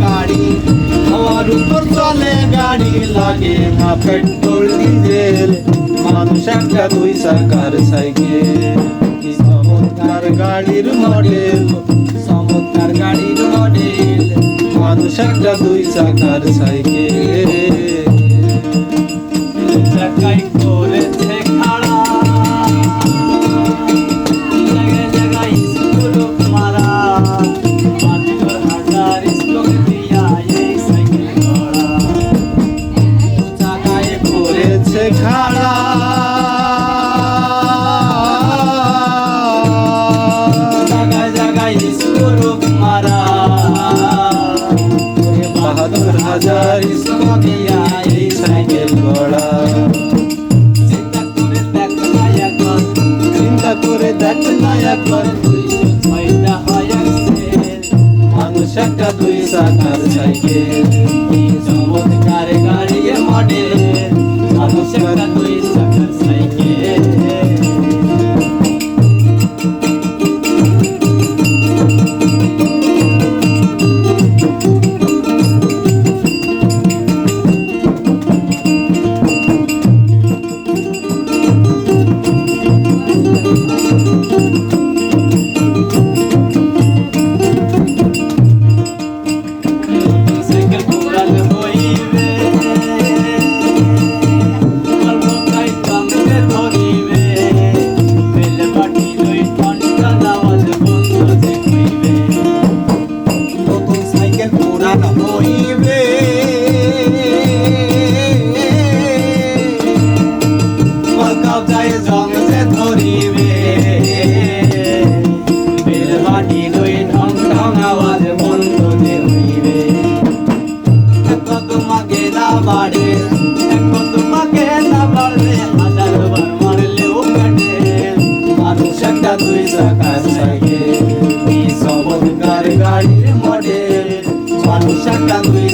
গাড়ি হাওয়ার উপর চলে গাড়ি, লাগে না পেট্রোল, ডিজেল। মানুষ একটা দুই চাকার সাইকেল। চমৎকার গাড়ির মডেল, চমৎকার গাড়ির মডেল। মানুষ একটা দুই চাকার সাইকেল। চাকাই করেছে খাড়া জায়গায় জায়গায় স্কুল মারা। বাহাদুর হাজার ইসমা দিয়া এই সাইকেল ঘোড়া চিন্তা করে দেখ না অ্যাক্সেল মানুষ একটা দুই সাইকেল। চমৎকার গাড়ি মডেল। পুরানো হইবে কলকাও যায় জং যে ধরিবে বেল বাটি লই ঢং ঢং আওয়াজ বন্ধ যে হইবে এক তোমাকে না বাড়ে এক তোমাকে না বাড়বে হাজার বার মারলেও কাটে মানুষ একটা দুই চাকার সাইকেল এই চমৎকার গাড়ির মডেল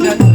Thank you.